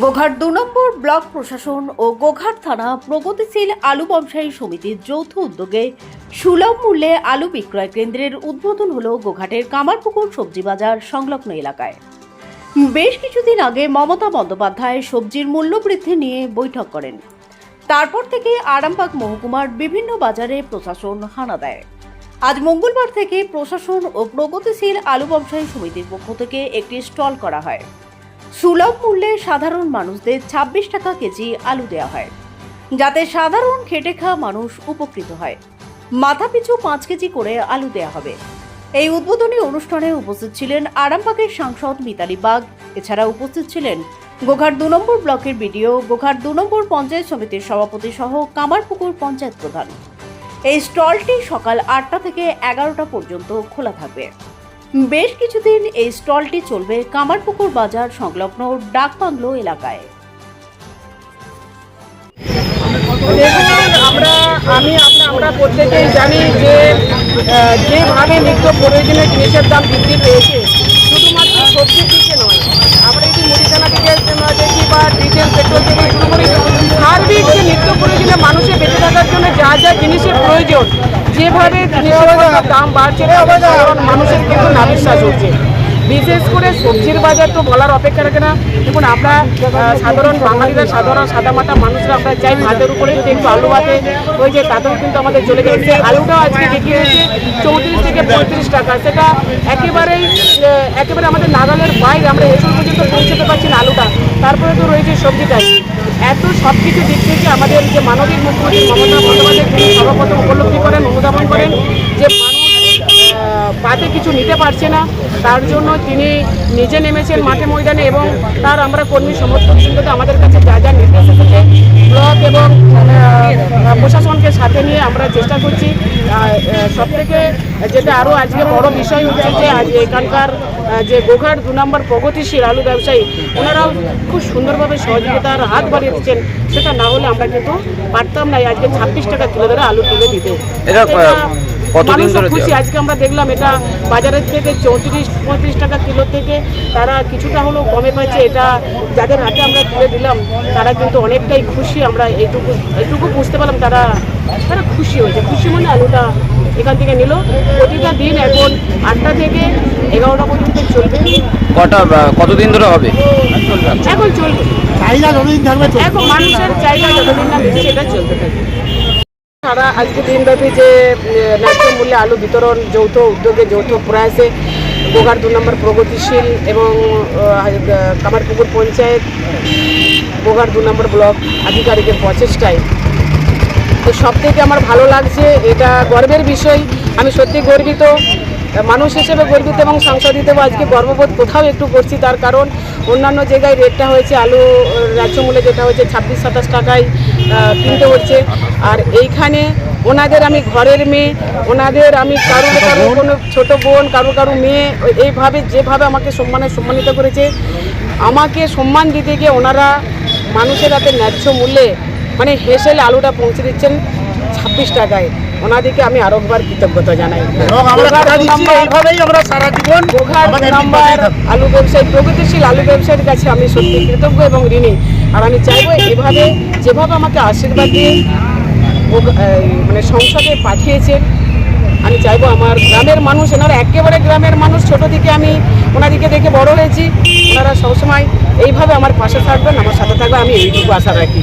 Goghat দু নম্বর block প্রশাসন ও গোঘাট থানা প্রগতিশীল আলু ব্যবসায়ী সমিতির যৌথ উদ্যোগে সুলভ মূল্যে আলু বিক্রয় কেন্দ্রের উদ্বোধন হল গোঘাটের কামারপুকুর সবজি বাজার সংলগ্ন এলাকায়। বেশ কিছুদিন আগে মমতা বন্দ্যোপাধ্যায় সবজির মূল্য বৃদ্ধি নিয়ে বৈঠক করেন। তারপর থেকে আরামবাগ মহকুমার বিভিন্ন বাজারে প্রশাসন হানা দেয়। আজ মঙ্গলবার থেকে প্রশাসন ও প্রগতিশীল আলু ব্যবসায়ী সমিতির পক্ষ থেকে একটি স্টল করা হয়। সুলভ মূল্যে সাধারণ মানুষদের ছাব্বিশ টাকা কেজি আলু দেওয়া হয়। যাতে সাধারণ খেটে খাওয়া মানুষ উপকৃত হয়। মাথাপিছু পাঁচ কেজি করে আলু দেওয়া হবে। এই উদ্বোধনী অনুষ্ঠানে উপস্থিত ছিলেন আরামবাগের সাংসদ মিতালি বাগ। এছাড়া উপস্থিত ছিলেন গোঘাট দু নম্বর ব্লকের বিডিও, গোঘাট দু নম্বর পঞ্চায়েত সমিতির সভাপতি সহ কামারপুকুর পঞ্চায়েত প্রধান। এই স্টলটি সকাল আটটা থেকে এগারোটা পর্যন্ত খোলা থাকবে। বেশ কিছুদিন এই স্টলটি চলবে কামারপুকুর বাজার সংলগ্ন ডাকবাংলো এলাকায়। আমরা, আমি, আমরা প্রত্যেকেই জানি যে যেভাবে নিত্য প্রয়োজনীয় জিনিসের দাম বৃদ্ধি পেয়েছে, শুধুমাত্র সবজির দিকে নয়, আমরা যদি মুদিখানা থেকে দেখি বা ডিজেল পেট্রোল থেকে শুরু করি সার্বিক যে নিত্য প্রয়োজনীয় মানুষের বেঁচে থাকার জন্য যা যা জিনিসের প্রয়োজন যেভাবে জিনিসের দাম বাড়ছে সাধারণ মানুষের কিন্তু নাবিশ্বাস হচ্ছে। বিশেষ করে সবজির বাজার তো বলার অপেক্ষা রাখে না। দেখুন আমরা সাধারণ বাঙালিরা সাধারণ সাদামাটা মানুষরা আমরা চাই ভাতের উপরে একটু আলু ভাতে ওই যে তাতেও কিন্তু আমাদের চলে গেছে। আলুটাও আজকে বিক্রি হয়েছে চৌত্রিশ থেকে পঁয়ত্রিশ টাকা। সেটা একেবারেই একেবারে আমাদের নাগালের বাইরে আমরা এসব পর্যন্ত পৌঁছতে পারছি না আলুটা। তারপরে তো রয়েছে সবজিটা এত সব কিছু দিক থেকে আমাদের যে মানবিক মুখ্যমন্ত্রী মমতা বন্দ্যোপাধ্যায় সর্বপ্রথম উপলব্ধি করেন, অনুধাবন করেন যে মানুষ পাতে কিছু নিতে পারছে না। তার জন্য তিনি নিজে নেমেছেন মাঠে ময়দানে এবং তার আমরা কর্মী সমর্থক বৃন্দকে আমাদের কাছে যা যা নির্দেশ এসেছে ব্লক এবং প্রশাসনকে সাথে নিয়ে আমরা চেষ্টা করছি। সব থেকে যেটা আরও আজকে বড় বিষয় হচ্ছে যে আজ এখানকার যে গোঘাট দু নম্বর প্রগতিশীল আলু ব্যবসায়ী ওনারাও খুব সুন্দরভাবে সহযোগিতার হাত বাড়িয়ে দিচ্ছেন সেটা না হলে আমরা কিন্তু পারতাম না আজকে ছাব্বিশ টাকা কিলো ধরে আলু তুলে দিতে। মানুষও খুশি আজকে আমরা দেখলাম এটা বাজারের থেকে চৌত্রিশ পঁয়ত্রিশ টাকা কিলো থেকে তারা কিছুটা হলেও কমে পাচ্ছে এটা যাদের হাতে আমরা তুলে দিলাম তারা কিন্তু অনেকটাই খুশি আমরা এইটুকু এইটুকু বুঝতে পারলাম তারা তারা খুশি হয়েছে। খুশি মানে আলুটা এখান থেকে নিল। প্রতিটা দিন এখন আটটা থেকে এগারোটা পর্যন্ত চলবে। কটা কতদিন ধরে হবে? এখন চলবে। চাহিদা যতদিন থাকবে এখন মানুষের চাহিদা যতদিন না বেশি সেটা চলতে থাকে সারা আজকে দিনব্যাপী যে ন্যায্য মূল্যে আলু বিতরণ যৌথ উদ্যোগে যৌথ প্রয়াসে গোঘাট দু নম্বর প্রগতিশীল এবং কামারপুকুর পঞ্চায়েত গোঘাট দু নম্বর ব্লক আধিকারিকের প্রচেষ্টায়। তো সব থেকে আমার ভালো লাগছে, এটা গর্বের বিষয়। আমি সত্যি গর্বিত, মানুষ হিসেবে গর্বিত এবং সাংসদ হিসেবে আজকে গর্ববোধ কোথাও একটু করছি তার কারণ অন্যান্য জায়গায় রেটটা হয়েছে আলু রাজ্য মূল্যে যেটা হয়েছে ছাব্বিশ সাতাশ টাকায় কিনতে হচ্ছে আর এইখানে ওনাদের আমি ঘরের মেয়ে ওনাদের আমি কারও কারও কোনো ছোটো বোন কারও কারও মেয়ে এইভাবে যেভাবে আমাকে সম্মানে সম্মানিত করেছে আমাকে সম্মান দিতে গিয়ে ওনারা মানুষের হাতে ন্যায্য মূল্যে মানে হেসেলে আলুটা পৌঁছে দিচ্ছেন। ছাব্বিশ টাকায়। ওনাদেরকে আমি আরও একবার কৃতজ্ঞতা জানাই। আমরা গোঘাট কথা দিচ্ছি নাম্বার- এইভাবেই আমরা সারা জীবন নাম্বার আলু ব্যবসায়ী প্রগতিশীল আলু ব্যবসায়ীর কাছে আমি সত্যি কৃতজ্ঞ এবং ঋণী। আর আমি চাইব এভাবে যেভাবে আমাকে আশীর্বাদ দিয়ে মানে সংসদে পাঠিয়েছেন আমি চাইব আমার গ্রামের মানুষ এনারা একেবারে গ্রামের মানুষ ছোট থেকে আমি ওনাদিকে দেখে বড় হয়েছি। ওনারা সবসময় এইভাবে আমার পাশে থাকবেন আমার সাথে থাকবে আমি এইটুকু আশা রাখি।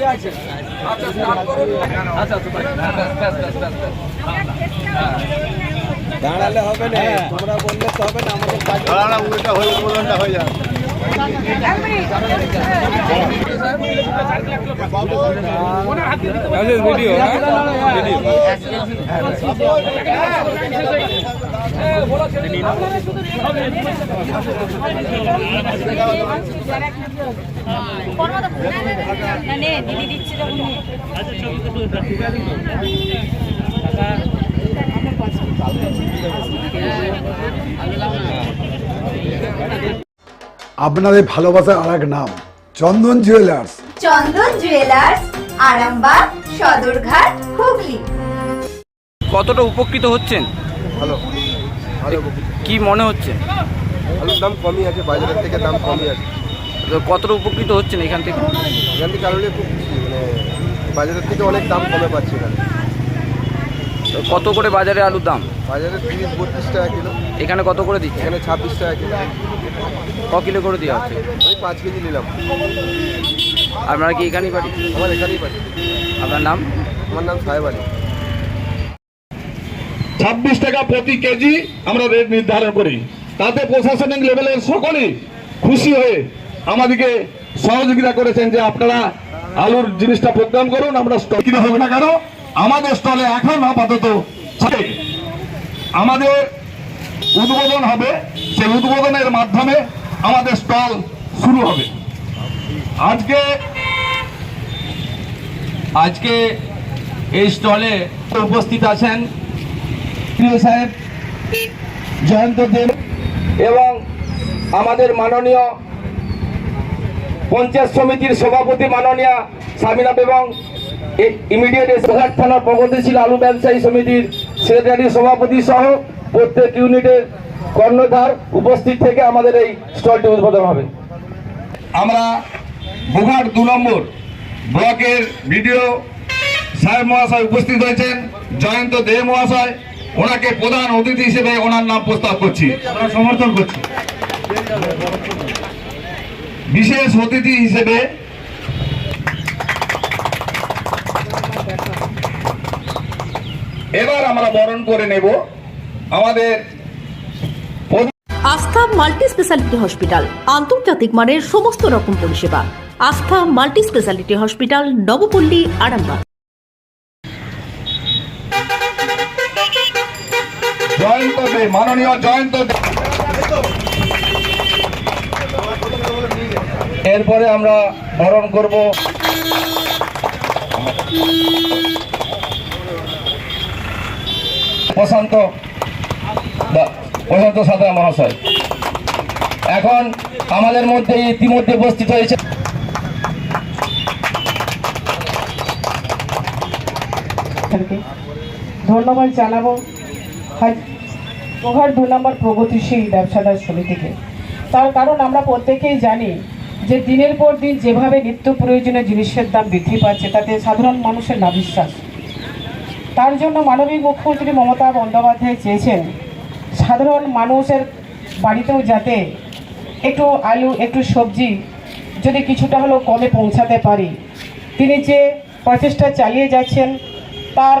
ভাই আছেন আচ্ছা স্টার্ট করুন। আচ্ছা আচ্ছা উল্টা হয়ে ব্যাস হয়ে না নে দিদি দিচ্ছে যখন। আপনাদের ভালোবাসার আর এক নাম চন্দন জুয়েলার্স চন্দন জুয়েলার্স আরামবাগ সদরঘাট হুগলি। কতটা উপকৃত হচ্ছেন? ভালো ভালো কি মনে হচ্ছে? আলুর দাম কমই আছে বাজারের থেকে দাম কমই আছে। তো কতটা উপকৃত হচ্ছেন এখান থেকে? এখান থেকে আলুলে খুব খুশি মানে বাজারের থেকে অনেক দাম কমে পাচ্ছি এখানে। তো কত করে বাজারে আলুর দাম? বাজারে তিরিশ বত্রিশ টাকা কিলো। এখানে কত করে দিচ্ছে এখানে ছাব্বিশ টাকা কিলো। ক কিলো করে দেওয়া হচ্ছে ওই পাঁচ কেজি নিলাম। আপনারা কি এখানেই বাড়ি? আমার এখানেই পাচ্ছি আপনার নাম? আমার নাম সাহেব আলী। ছাব্বিশ টাকা প্রতি কেজি আমরা রেট নির্ধারণ করি। তাতে প্রশাসনিক লেভেলের সকলেই খুশি হয়ে আমাদেরকে সহযোগিতা করেছেন যে আপনারা আলুর জিনিসটা প্রোগ্রাম করুন আমরা স্টল কিনে হবে না কেন আমাদের স্টলে এখন আপাতত। আমাদের উদ্বোধন হবে সেই উদ্বোধনের মাধ্যমে আমাদের স্টল শুরু হবে। আজকে আজকে এই স্টলে উপস্থিত আছেন প্রিয় সাহেব, জয়ন্ত দেব এবং আমাদের মাননীয় পঞ্চায়েত সমিতির সভাপতি মাননীয় সামিনা এবং ইমিডিয়েট সোহাট থানার প্রগতিশীল আলু ব্যবসায়ী সমিতির সেক্রেটারি সভাপতি সহ প্রত্যেক ইউনিটের কর্ণধার উপস্থিত থেকে আমাদের এই স্টলটি উদ্বোধন হবে। আমরা বুঘাট দু নম্বর ব্লকের ভিডিও সাহেব মহাশয় উপস্থিত হয়েছেন জয়ন্ত দে মহাশয় ওনাকে প্রধান অতিথি হিসেবে ওনার নাম প্রস্তাব করছি। আমরা সমর্থন করছি। বিশেষ অতিথি হিসেবে এবার আমরা বরণ করে নেব। আমাদের আস্থা মাল্টি স্পেশালিটি হসপিটাল। আন্তর্জাতিক মানের সমস্ত রকম পরিষেবা। Astha multi speciality hospital, Nabapally, Arambagh. এরপরে আমরা বরণ করব। প্রশান্ত প্রশান্ত সাঁতরা মহাশয় এখন আমাদের মধ্যে ইতিমধ্যে উপস্থিত হয়েছে। ধন্যবাদ জানাব। গোঘাট দু নম্বর প্রগতিশীল ব্যবসাদার সমিতিকে। তার কারণ আমরা প্রত্যেকেই জানি যে দিনের পর দিন যেভাবে নিত্য প্রয়োজনীয় জিনিসের দাম বৃদ্ধি পাচ্ছে, তাতে সাধারণ মানুষের না বিশ্বাস তার জন্য মানবিক মুখ্যমন্ত্রী মমতা বন্দ্যোপাধ্যায় চেয়েছেন সাধারণ মানুষের বাড়িতেও যাতে একটু আলু, একটু সবজি যদি কিছুটা হলেও কমে পৌঁছাতে পারি। তিনি যে প্রচেষ্টা চালিয়ে যাচ্ছেন, তার